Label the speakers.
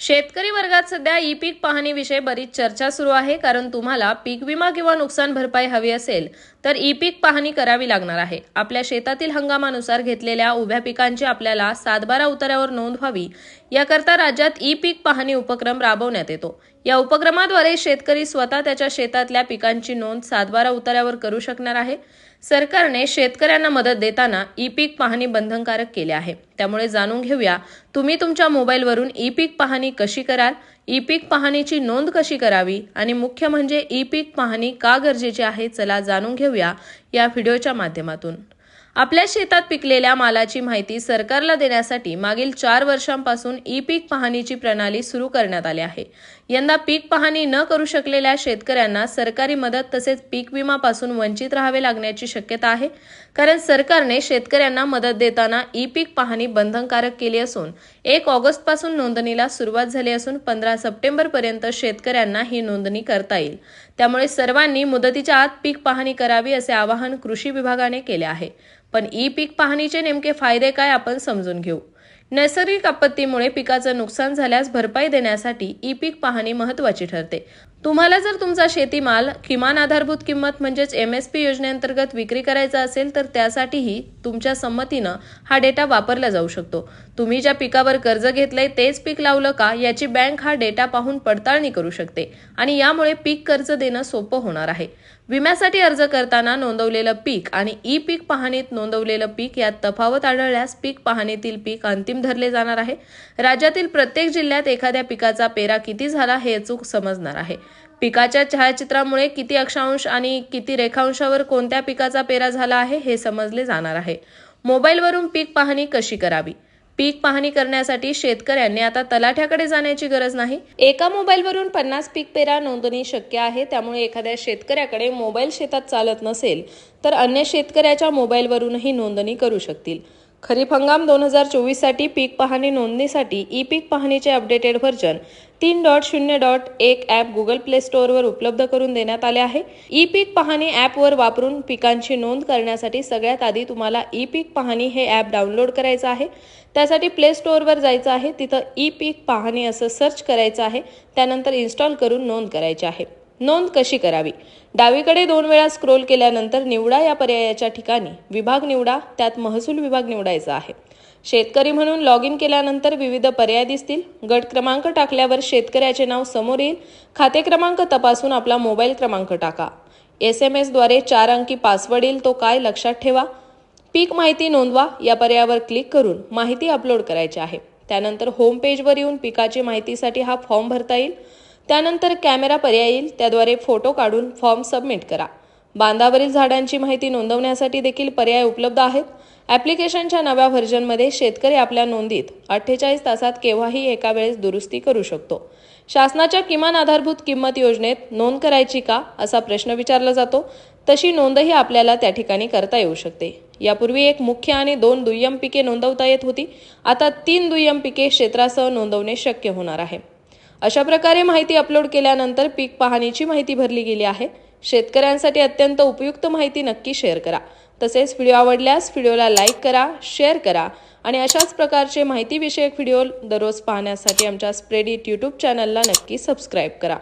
Speaker 1: शेतकरी वर्गात सध्या ई पीक पाहणीविषयी बरीच चर्चा सुरू आहे कारण तुम्हाला पीक विमा किंवा नुकसान भरपाई हवी असेल तर ई पीक पाहणी करावी लागणार आहे. आपल्या शेतातील हंगामानुसार घेतलेल्या उभ्या पिकांची आपल्याला सातबारा उतार्यावर नोंद व्हावी. याकरता राज्यात ई पीक पाहणी उपक्रम राबवण्यात येतो. या उपक्रमाद्वारे शेतकरी स्वतः त्याच्या शेतातल्या पिकांची नोंद सातबारा उतार्यावर करू शकणार आहे. सरकारने शेतकऱ्यांना मदत देताना ई पीक पाहणी बंधनकारक केले आहे. त्यामुळे जाणून घेऊया तुम्ही तुमच्या मोबाईलवरून ई पीक पाहणी कशी कराल? ई पीक पाहणीची नोंद कशी करावी आणि मुख्य म्हणजे ई पीक पाहणी का गरजेची आहे चला जाणून घेऊया या व्हिडिओच्या माध्यमातून. आपल्या शेतात पिकलेल्या मालाची माहिती सरकारला देण्यासाठी मागील चार वर्षांपासून ई पीक पाहणीची प्रणाली सुरू करण्यात आली आहे. यंदा पीक पाहणी न करू शकलेल्या शेतकऱ्यांना सरकारी मदत तसेच पीक विमापासून वंचित राहावे लागण्याची शक्यता आहे. कारण सरकारने शेतकऱ्यांना मदत देताना ई पीक पाहणी बंधनकारक केली असून एक ऑगस्टपासून नोंदणीला सुरुवात झाली असून पंधरा सप्टेंबरपर्यंत शेतकऱ्यांना ही नोंदणी करता येईल. त्यामुळे सर्वांनी मुदतीच्या आत पीक पाहणी करावी असे आवाहन कृषी विभागाने केले आहे. पण ई पीक पाहणीचे नेमके फायदे काय आपण समजून घेऊ. नैसर्गिक आपत्तीमुळे पिकाचं नुकसान झाल्यास भरपाई देण्यासाठी ई पीक पाहणी महत्वाची ठरते. तुम्हाला जर तुमचा शेतीमाल किमान आधारभूत किंमत म्हणजेच एम एस पी योजनेअंतर्गत विक्री करायचा असेल तर त्यासाठीही तुमच्या संमतीनं हा डेटा वापरला जाऊ शकतो. तुम्ही ज्या पिकावर कर्ज घेतलंय तेच पीक लावलं का याची बँक हा डेटा पाहून पडताळणी करू शकते आणि यामुळे पीक कर्ज देणं सोपं होणार आहे. विम्यासाठी अर्ज करताना नोंदवलेलं पीक आणि ई पीक पाहणीत नोंदवलेलं पीक यात तफावत आढळल्यास पीक पाहणीतील पीक अंतिम धरले जाणार आहे. राज्यातील प्रत्येक जिल्ह्यात एखाद्या पिकाचा पेरा किती झाला हे अचूक समजणार आहे. पिकाच्या छायाचित्रामुळे किती अक्षांश आणि किती रेखांशावर कोणत्या पिकाचा पेरा झाला आहे हे समजले जाणार आहे. मोबाईलवरून पीक पाहणी कशी करावी? पीक पाहणी करण्यासाठी शेतकऱ्यांनी आता तलाठ्याकडे जाण्याची गरज नाही. एका मोबाईलवरून पन्नास पीक पेरा नोंदणी शक्य आहे त्यामुळे एखाद्या शेतकऱ्याकडे मोबाईल शेतात चालत नसेल तर अन्य शेतकऱ्याच्या मोबाईलवरूनही नोंदणी करू शकतील. खरीप हंगाम दोन हजार चोवीससाठी पीक पाहणी नोंदणीसाठी ई पीक पाहणीचे अपडेटेड व्हर्जन तीन डॉट शून्य डॉट एक ॲप गुगल प्ले स्टोअरवर उपलब्ध करून देण्यात आले आहे. ई पीक पाहणी ॲपवर वापरून पिकांची नोंद करण्यासाठी सगळ्यात आधी तुम्हाला ई पीक पाहणी हे ॲप डाउनलोड करायचं आहे. त्यासाठी प्ले स्टोअरवर जायचं आहे. तिथं ई पीक पाहणी असं सर्च करायचं आहे. त्यानंतर इन्स्टॉल करून नोंद करायची आहे. नोंद कशी करावी? डावीकडे दोन वेळा स्क्रोल केल्यानंतर निवडा या पर्यायाच्या ठिकाणी. विभाग निवडा त्यात महसूल विभाग निवडायचा आहे. शेतकरी म्हणून लॉग इन केल्यानंतर विविध पर्याय दिसतील. गट क्रमांक टाकल्यावर शेतकऱ्याचे नाव समोर येईल. खाते क्रमांक तपासून आपला मोबाईल क्रमांक टाका. एस एम एसद्वारे चार अंकी पासवर्ड येईल तो काय लक्षात ठेवा. पीक माहिती नोंदवा या पर्यायावर क्लिक करून माहिती अपलोड करायची आहे. त्यानंतर होम पेजवर येऊन पिकाची माहितीसाठी हा फॉर्म भरता येईल. त्यानंतर कॅमेरा पर्याय येईल त्याद्वारे फोटो काढून फॉर्म सबमिट करा. बांधावरील झाडांची माहिती नोंदवण्यासाठी देखील पर्याय उपलब्ध आहेत. ॲप्लिकेशनच्या नव्या व्हर्जनमध्ये शेतकरी आपल्या नोंदीत अठ्ठेचाळीस तासात केव्हाही एका वेळेस दुरुस्ती करू शकतो. शासनाच्या किमान आधारभूत किंमत योजनेत नोंद करायची का असा प्रश्न विचारला जातो. तशी नोंदही आपल्याला त्या ठिकाणी करता येऊ शकते. यापूर्वी एक मुख्य आणि दोन दुय्यम पिके नोंदवता येत होती. आता तीन दुय्यम पिके क्षेत्रासह नोंदवणे शक्य होणार आहे. अशा प्रकारे माहिती अपलोड केल्यानंतर पीक पाहणीची माहिती भरली गेली आहे. शेतकऱ्यांसाठी अत्यंत उपयुक्त माहिती नक्की शेअर करा. तसेच व्हिडिओ आवडल्यास व्हिडिओला लाईक करा शेअर करा आणि अशाच प्रकारचे माहितीविषयक व्हिडिओ दररोज पाहण्यासाठी आमच्या स्प्रेडिट यूट्यूब चॅनलला नक्की सबस्क्राईब करा.